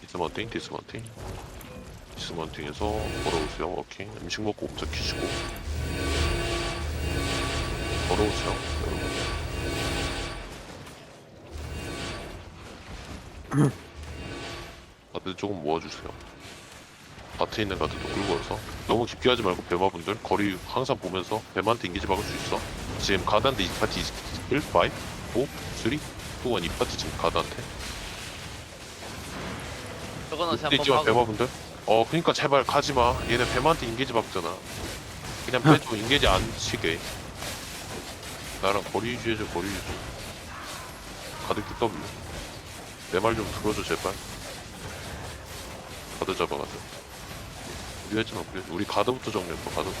디스먼팅 디스먼팅 디스먼팅에서 걸어오세요 오케이 음식 먹고 옵저 키시고. 걸어오세요 여러분. 다들 조금 모아주세요. 밭에 있는 가드도 끌고 와서. 너무 깊게 하지 말고 배마분들 거리 항상 보면서 배만테 인기지 막을 수 있어. 지금 가드한테 이 파티 1, 5, 4, 3, 2, 1 이 파티 지금 가드한테 저거는 제가 있지만 한번 하고 배마분들? 어 그니까 제발 가지마. 얘네 배마한테 인게지 박잖아. 그냥 빼줘. 인게지 안 치게. 나랑 거리 유지해줘 거리 유지. 가드 QW 내 말 좀 들어줘 제발. 가드 잡아가자 무리하지마 무리하지. 우리 가드부터 정리해봐 가드부터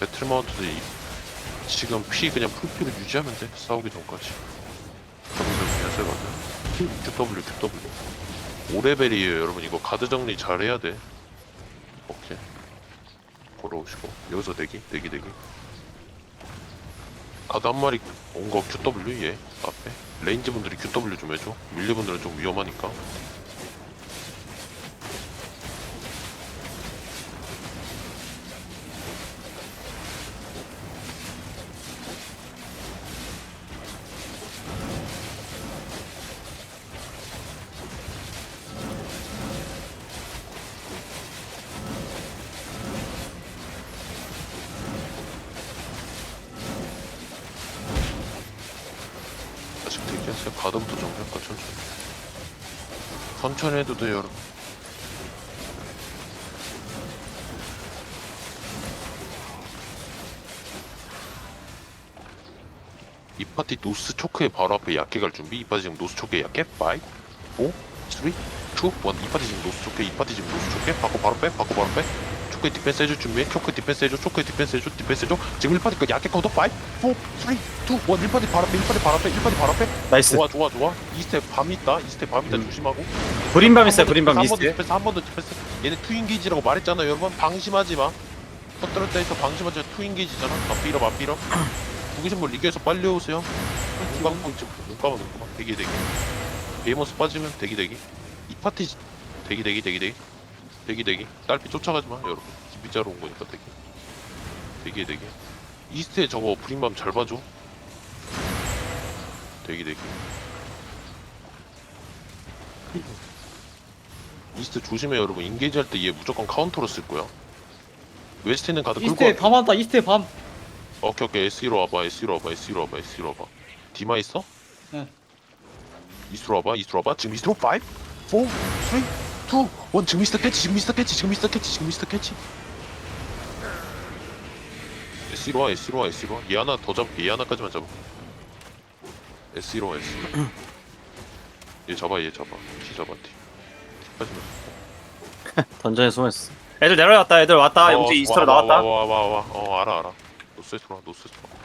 배틀 마운트도 이- 지금 피 그냥 풀피를 유지하면 돼. 싸우기 전까지. 가드 정리하세요 가드. QW QW 5레벨이에요 여러분. 이거 가드 정리 잘 해야 돼. 오케이. 걸어오시고. 여기서 대기 대기 대기. 가드 한 마리 온 거 QW 얘 앞에. 레인지 분들이 QW 좀 해줘. 밀리 분들은 좀 위험하니까 가드부터 정리할까 천천히. 천천히 해도 돼요 여러분 이 파티 노스 초크의 바로 앞에 약게 갈 준비? 이 파티 지금 노스 초크에 약게 5 4 3 2 1이 파티 지금 노스 초크에 이 파티 지금 노스 초크에? 바꿔 바로 빼? 바꿔 바로 빼 초크에 디펜스 해줄 준비해 초크에 디펜스 해줘 초크에 디펜스 해줘 디펜스 해줘. 지금 1파티까지 약게 카운터 5 4 3 2 1 1파티 바로 앞에 1파티 바로 앞에 1파티 바로 앞에. 나이스. 좋아 좋아 좋아. 이 스텝 밤 있다. 이 스텝 밤 있다. 음. 조심하고. 브림밤 있어요 브림밤 한번 더 이스트 디펜스 한번 더 디펜스. 얘네 투인게이지라고 말했잖아요 여러분. 방심하지 마. 터뜨렸다 해서 방심하지 마. 투인게이지잖아. 맞비러 맞비러. 구기신 분 리그에서 빨리 오세요. 눈감고 있지 눈감아 눈감아 대기 대기. 베이머스 빠지면 대기 대기. 이 파티 대기 대기 대기 대기 대기 대기. 딸피 쫓아가지 마 여러분. 빗자루 온 거니까 대기. 대기 대기. 이스트에 저거 브림밤 잘 봐줘. 대기 대기. 이스트 조심해 여러분. 인게이지 할 때 얘 무조건 카운터로 쓸 거야. 웨스트는 가드 끌고 이스트에 와. 밤 왔다 이스트에 밤. 오케이 오케이. SE로 와봐 SE로 와봐 SE로 와봐 SE로 와봐. 디마 있어? 네. 이스트로 와봐 이스트로 와봐. 지금 이스트로 5 4 3 2 1 지금 미스터 캐치 지금 미스터 캐치 지금 미스터 캐치 지금 미스터 캐치. SE로 와 SE로 와 SE로. 와얘 하나 더 잡을게 얘 하나까지만 잡아. SE로 와 SE로. 얘 잡아 얘 잡아. 티 잡아 티 티까지만 던전에 숨어있어. 애들 내려왔다 애들 왔다. 영지 이스트로 나왔다. 와와 와 와 어 알아 알아 노스에스로 와 노스에스로 와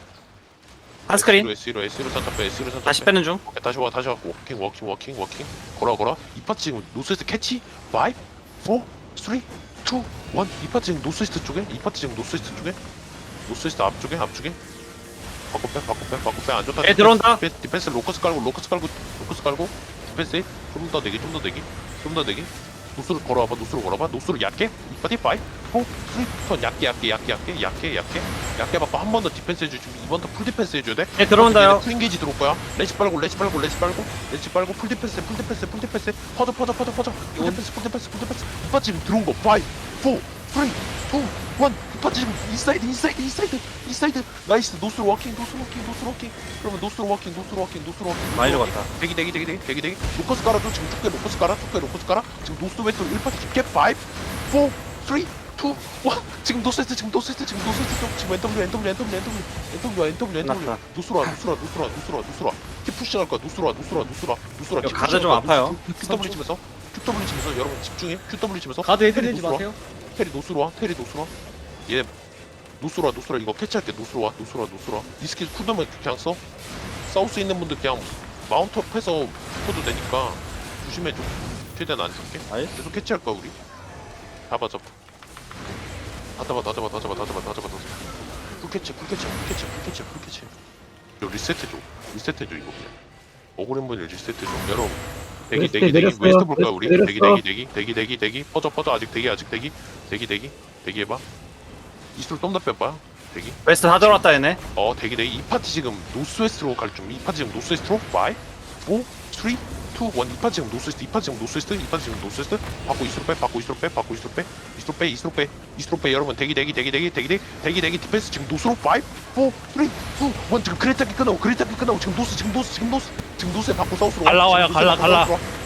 한 스크린. S로 S로 산타 빼 S로 산타 다시 빼. 빼는 중. 오케이, 다시 와 다시 와. 워킹 워킹 워킹 워킹. 걸어 걸어. 이 파트 지금 노스웨스트 캐치. 5 4 3 2 1이 파트 지금 노스웨스트 쪽에 이 파트 지금 노스웨스트 쪽에. 노스웨스트 앞쪽에 앞쪽에. 바꿔 빼 바꿔 빼 바꿔 빼안 좋다. 애 들어온다. 디펜스, 디펜스 로커스 깔고 로커스 깔고 로커스 깔고. 디펜스 좀더 내기 좀 더 내기 좀 더 내기. 노스로 걸어와봐 노스로 걸어봐. 노스로 얕게. 이 파티 5 4 3 2 얕게 얕게 얕게 ят게 얕게 얕게 얕게 받고 한 번 더 디펜스 해줘 지금. 이번 더풀 디펜스 해줘야 돼? 애 들어온다요. 풀 인게이지 들어올 거야. 레시 빨고 레시 빨고 레시 빨고 레시 빨고 풀 디펜스 풀 디펜스 풀 디펜스. 퍼져 퍼져 퍼져 퍼져. 풀 디펜스 풀 디펜스 풀 디펜스. 이파 지금 들어온 거. 5 4 3 2 1 이파 지금 인사이드 인사이드 인사이드 인사이드. 나이스. 노스로 워킹 노스로 워킹 노스로 워킹. 그러면 노스로 워킹 노스로 워킹 노스로 워킹 많이 죽었다 대기 대기 대기 대기 대기 대기. 로커스 깔아줘. 지금 축게 로커스 깔아 축게 로커스 깔아. 지금 노스 웨스트 1파티 깊게 5 4 3 2 1 지금 노스웨스트 지금 노스웨스트 지금 노스웨스트 쪽 지금 NW NW NW NW NW NW NW 와와와 노스로 와 노스로 와. 키 푸시할 거야. 와와 노스로 와 노스로 와. 이거 가드 좀 아파요. QW 치면서. QW 치면서 여러분 집중해. QW 치면서. 가드 와. 마세요. 테리 노스로 와 테리 노스로 와. 노스로 와 이거 캐치할게 노스로 와 노스로 와 노스로 와이 스킬 쿨덤을 그냥 써. 싸울 수 있는 분들 그냥 마운트업 해서 붙어도 되니까 조심해줘. 최대한 안 죽게. 계속 캐치할 거야 우리. 잡아 잡아 다 잡아 다 잡아 다 잡아 다 잡아 다 잡아 다. 잡아 풀 캐치 풀 캐치 풀 캐치 풀 캐치 풀 캐치. 이거 리셋해줘. 리셋해줘 이거 그냥. 억울한 분이 리셋해줘. 여러분. 대기 웨스트 대기 대기. 내렸어요. 웨스트 볼까 우리? 대기 내렸어. 대기 대기 대기 대기 대기. 퍼져 퍼져. 아직 대기 아직 대기. 대기 대기. 대기 해봐. 이스로 똥다 빼봐. 대기. 웨스트 다 들어왔다 얘네. 어 대기 대기. 이 파티 지금 노스웨스트로 갈 준비. 이 파티 지금 노스웨스트로? 5 4 3 2 1이 파티 지금 노스웨스트 이 파티 지금 노스웨스트 이 파티 지금 노스웨스트 받고 이스로 빼 받고 이스로 빼 받고 이스로 빼 이스로 빼 이스로 빼 이스로 빼. 여러분 대기 대기 대기 대기 대기 대기 대기 대기 디펜스 지금 노스로 5 4 3 2 1 지금 그레타기 끝나고 그레타기 끝나고 지금 노스 지금 노스 지금 노스 지금 노스에 받고 사우스로. 와. 갈라 와요, 갈라,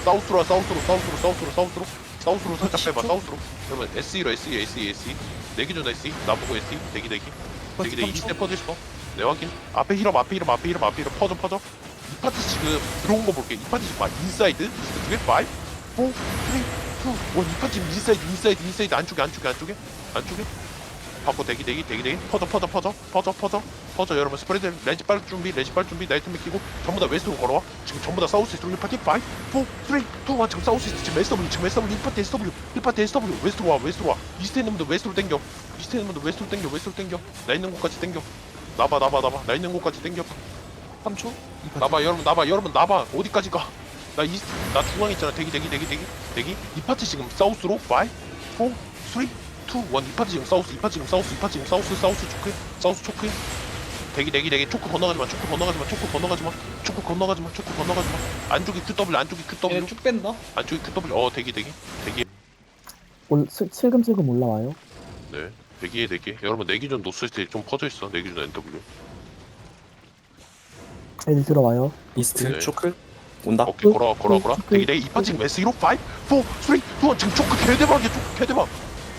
사우스로 와, 사우스로 와, 사우스로 사우스로 사우스로. 사우스로 살짝 빼봐 사우스로. 그러면 SE로 SE SE SE 내 기준 SE 나보고 SE 대기 대기. 대기 대기. 이스텝 퍼져 있어 내 확인. 앞에 힐업 앞에 힐업 앞에 힐업 앞에 힐업. 퍼져 퍼져 이 파티 지금 들어온 거 볼게 이 파티 지금 막 인사이드? 5 4 3 2 1이 파티 지금 인사이드 인사이드 인사이드. 안쪽에 안쪽에 안쪽에. 안쪽에. 받고 대기 대기 대기 대기. 퍼져 퍼져 퍼져. 퍼져 퍼져. 퍼져 여러분. 스프레드 레지 빨 준비 레지 빨 준비. 나이트맥 끼고 전부 다 웨스트로 걸어와. 지금 전부 다 사우스 이스트로 1파티 5 4 3 2 1 지금 사우스 이스트 지금 SW 지금 SW 1파티 SW 1파티 SW 웨스트로 와 웨스트로 와. 이스트에 있는 분들 웨스트로 땡겨. 이스트에 있는 분들 웨스트로 땡겨 웨스트로 땡겨. 나 있는 곳까지 땡겨. 나봐 나봐 나봐. 나 있는 곳까지 땡겨 3초? 나봐 여러분 나봐 여러분 나봐. 어디까지 가? 나 이스트 나 중앙 있잖아. 대기 대기 대기 대기 대기. 이 파티 지금 사우스로 5 4 3 2 1 이 파티 지금 사우스 이 파티 지금 사우스 이 파티 지금 사우스 사우스 초크 사우스 초크. 대기 대기 대기. 초크 건너가지 마 초크 건너가지 마 초크 건너가지 마 초크 건너가지 마 초크 건너가지 마. 안쪽이 QW 안쪽이 QW 얘쭉 뺀다? 안쪽이 QW 어 대기 대기 대기. 올, 슬, 슬금슬금 올라와요. 네. 대기해 대기 여러분 내 기준 노스웨스트에 좀 퍼져 있어. 내 기준 NW 애들 들어와요. 이스트. 네. 초크? 온다. 오케이 걸어와 걸어와 걸어와. 초크. 대기 대기 이파 지금 S1로 5 4 3 2 1 지금 초크 개대박이야 초크 개대박.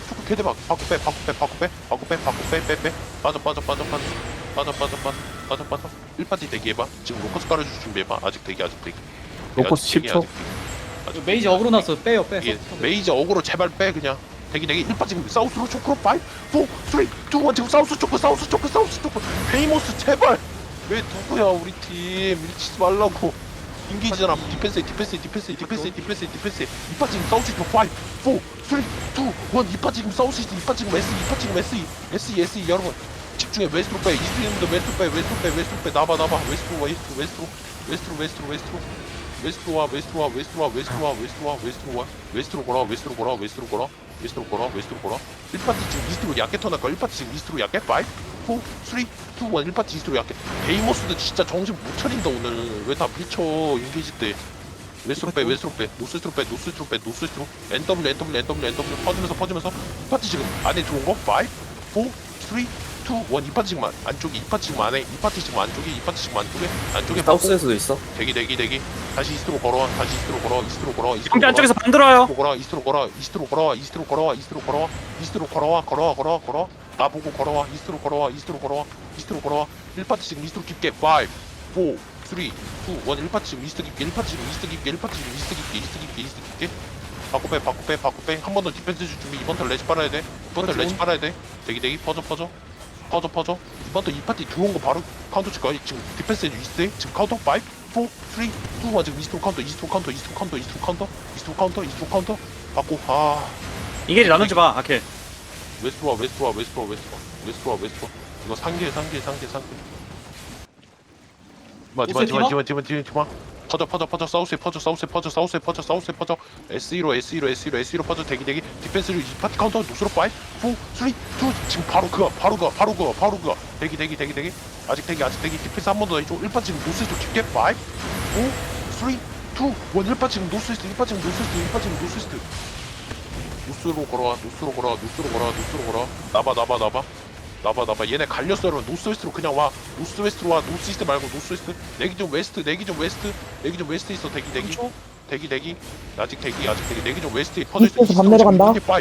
초크 개대박. 바꾸 빼 바꾸 빼 바꾸 빼 바꾸 빼 바꾸 빼빼빼. 빠져 빠져 빠져 빠져. 빠져 빠져 빠져 빠져 빠져. 1파티 대기해봐. 지금 로커스 깔아줄 준비해봐. 아직 대기 아직 대기. 로커스 아직 대기, 10초. 아직 대기. 아직 메이지 어그로 나서 빼요 빼. 이게 메이저 어그로 제발 빼 그냥. 대기 대기. 1파 지금 사우스로 초크로 5 4 3 2 1 지금 사우스 초크 사우스 초크 사우스 초크. 페이모스 제발 왜 누구야 우리 팀? 밀치지 말라고. 인기지잖아. 디펜스 디펜스 디펜스 디펜스 디펜스 디펜스 2파 지금 사우스 초크 5 4 3 2 1 2파 지금 사우스 2파 지금 S 2파 지금 S S S 여러분. 집중해. 웨스트로 빼 이스트 있는데 웨스트로 빼 웨스트로 빼 웨스트로 빼 나봐 나봐. 웨스트로 웨스트로 웨스트로 웨스트로 웨스트로 웨스트로 웨스트로 와 웨스트로 와 웨스트로 와 웨스트로 와 웨스트로 와 웨스트로 와. 웨스트로 걸어 웨스트로 걸어 웨스트로 걸어. 웨스트로 걸어 웨스트로 걸어. 1파티 지금 이스트로 약게 터널까 1파티 지금 이스트로 약게 5 4 3 2 1 1파티 이스트로 약게 베이모스도 진짜 정신 못 차린다 오늘. 왜다 미쳐 인게이지 때? 웨스트로 빼 웨스트로 빼 노스웨스트로 빼 노스웨스트로 빼 노스웨스트로 NW NW NW NW 퍼지면서 퍼지면서. 2파티 지금 안에 들어온 거? 5 4 3 2 1 2파티 지금 안- 안쪽에 2파티 지금 안에 2파티 지금 안쪽에 2파티 지금 안쪽에 안쪽에 사우스에서도 있어. 대기 대기 대기 다시 이스트로 걸어와 다시 이스트로 걸어와 이스트로 걸어와 이스트로 경기 걸어와 안쪽에서 반 들어와요 이스트로 걸어와 이스트로 걸어와 이스트로 걸어와 이스트로 걸어와 이스트로 걸어와 이스트로 걸어와 걸어와 걸어와 걸어와 나 보고 걸어와 이스트로 걸어와 이스트로 걸어와 이스트로 걸어와 1파티 지금 이스트로 깊게 5 4 3 2 1 1파티 지금 이스트 깊게 1파티 지금 이스트 깊게 1파티 지금 이스트 깊게 이스트 깊게 이스트 깊게 바꾸 빼 바꾸 빼 바꾸 빼한 번 더 디펜스 줄 준비 이번 턴 레지 빨아야 돼 이번 턴 레지 빨아야 돼 대기 대기 퍼져 퍼져 퍼져 퍼져. 이번 턴 2파티 들어온 거 바로 카운터 칠 거야. 지금 디펜스 이스트 지금 카운터 5 4 3 2 1 지금 이스트로 카운터 이스트로 카운터 이스트로 카운터 이스트로 카운터 이스트로 카운터 이스트로 카운터. 받고 아. 인게이지 나누지 마 아케. 웨스트로 와 웨스트로 와 웨스트로 와 웨스트로 와 웨스트로 와 웨스트로 와. 이거 상계 상계 상계 상계 디마 디마 디마? 디마 디마 디마 디마. 퍼져 퍼져 퍼져 사우스에 퍼져 사우스에 퍼져 사우스에 퍼져 사우스에 퍼져. SE로 SE로 SE로 SE로 퍼져 대기 대기. 디펜스로 이 파티 카운터 노스로 5 4 3 2 지금 바로 그거 바로 그거 바로 그거 바로 그거. 대기 대기 대기 대기. 아직 대기 아직 대기. 디펜스 한 번더 해줘. 1파 지금 노스에서 깊게 5 4 3 2 1 1파 지금 노스 이스트 1파 지금 노스 이스트 1파 지금 노스 이스트. 노스로 걸어와 노스로 걸어와 노스로 걸어와 노스로 걸어와. 나봐 나봐 나봐 나봐 나봐. 얘네 갈렸어 여러분 노스웨스트로 그냥 와. 노스웨스트로 와. 노스이스트 말고 노스웨스트. 내기 좀 웨스트 내기 좀 웨스트. 내기 좀 웨스트 있어. 대기 대기. 대기 대기. 아직 대기 아직 대기. 내기 좀 웨스트에 퍼져 있어. 밥 내려간다. 5 4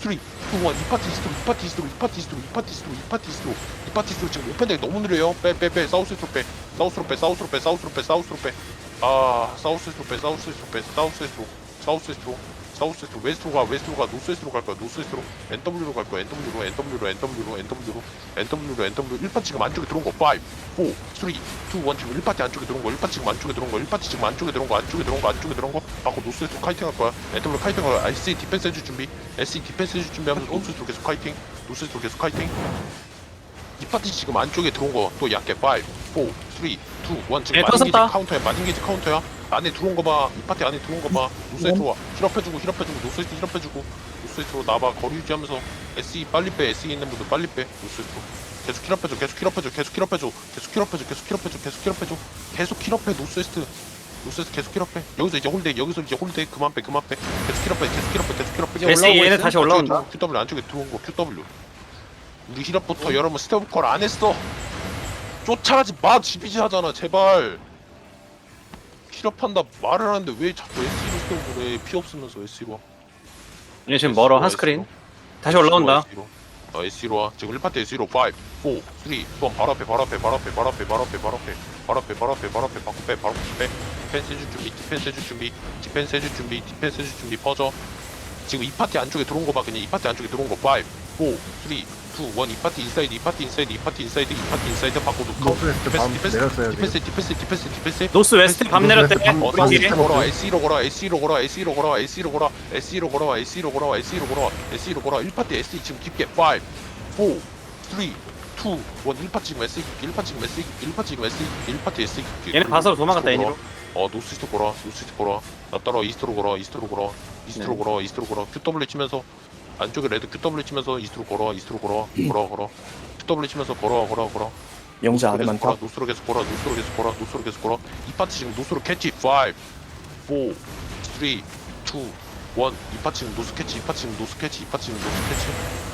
3 2 1 이파티 이스트로 이파티 이스트로 이파티 이스트로 이파티 이스트로 이파티 이스트로. 이파티 이스트로 지금 오펜덱 너무 느려요. 빼 빼 빼. 사우스웨스트로 빼. 사우스로 빼 사우스로 빼 사우스로 빼 사우스로 빼아 사우스웨스트로 빼 사우스웨스트로 빼 사우스웨스트로. 사우스웨스트로 사우스웨스트로 웨스트로 가 웨스트로 가 노스웨스트로 갈 거야 노스웨스트로. NW로 갈 거야 NW로 NW로 NW로 NW로 NW로 NW 1파 지금 안쪽에 들어온 거 5 4 3 2 1 지금 1파티 안쪽에 들어온 거 1파티 지금 안쪽에 들어온 거 1파티 지금 안쪽에 들어온 거 안쪽에 들어온 거 안쪽에 들어온 거. 받고 노스웨스트로 카이팅 할 거야. NW 카이팅 할 거야. SC 디펜스 해줄 준비. SC 디펜스 해줄 준비하면서 노스웨스트로 계속 카이팅. 노스웨스트로 계속 카이팅. 이 파티 지금 안쪽에 들어온 거 또 약게 5 4 3 2 1 지금 예, 마징게이지 떴었다. 카운터야 마징게이지 카운터야 안에 들어온 거 봐. 이 파티 안에 들어온 거 봐. 노스에 네. 들어와. 힐업해주고 힐업해주고 노스에 힐업해주고. 노스에 들어 나봐. 거리 유지하면서 SE 빨리 빼. SE 있는 분들 빨리 빼. 노스에 들어 계속 힐업해줘. 계속 힐업해줘. 계속 힐업해줘. 계속 힐업해줘. 계속 힐업해줘. 계속 힐업해줘. 계속 힐업해 노스웨스트 노스웨스트 계속 힐업해. 여기서 이제 홀대 여기서 이제 홀대 그만 빼. 그만 빼. 계속 힐업해. 계속 힐업해. 계속 힐업해. 이제 SE 얘네 다시 올라온다. QW 안쪽에 들어온 거. QW 우리 힐업부터 여러분 스텝 컬안 했어. 쫓아가지 마. 지비지 하잖아. 제발 힐업한다 말을 하는데 왜 자꾸 SE로 스텝 그래? 피 없으면서 SE로. 얘네 지금 멀어 한 스크린? 다시 올라온다. 어, SE로 와. 지금 1파트 SE로 5 4 3 2 1 바로 앞에 바로 앞에 바로 앞에 바로 앞에 바로 앞에 바로 앞에. 바로 앞에 바로 앞에 바로 앞에. 바로 앞에 바로 앞에 디펜스 해줄 준비 디펜스 해줄 준비 디펜스 해줄 준비 디펜스 해줄 준비. 퍼져. 지금 이 파티 안쪽에 들어온 거봐. 그냥 이 파티 안쪽에 들어온 거5 4 3 2 1이 파티 인사이드 이 파티 인사이드 이 파티 인사이드 이 파티 인사이드 바꿔 놓고 노스웨스트 밤 내렸어요 지금 디펜스 디펜스 디펜스 디펜스 노스 웨스트 밤 내렸대 밤- 어, 밤 SE로 시스템 걸어와? SE로 걸어와, SE로 걸어와, SE로 걸어와, SE로 걸어와, SE로 걸어와, SE로 걸어와, SE로 걸어와, SE로 걸어와. 1파티 SE 지금 깊게 5, 4, 3, 2, 1. 1파 지금 SE 깊게, 1파 지금 SE 깊게, 1파 지금 SE 깊게, 1파티 SE 깊게. 얘네 바서로 도망갔다 걸어와. 어, 노스이스트 걸어와, 노스이스트 걸어와. 나 따라와, 이스트로 걸어와, 이스트로 걸어와, 이스트로 네. 걸어와, 이스트로 걸어와. QW 치면서 안쪽에 레드 QW 치면서 이스트로 걸어와, 이스트로 걸어와, 걸어와, 걸어와. QW 치면서 걸어와, 걸어와, 걸어와. 영재 안에 계속 많다. 걸어, 노스로 계속 걸어 노스로 계속 걸어 노스로 계속 걸어 이 파트 지금 노스로 캐치 5 4 3 2 1이 파트 지금 노스 캐치 이 파트 지금 노스 캐치 이 파트 지금 노스 캐치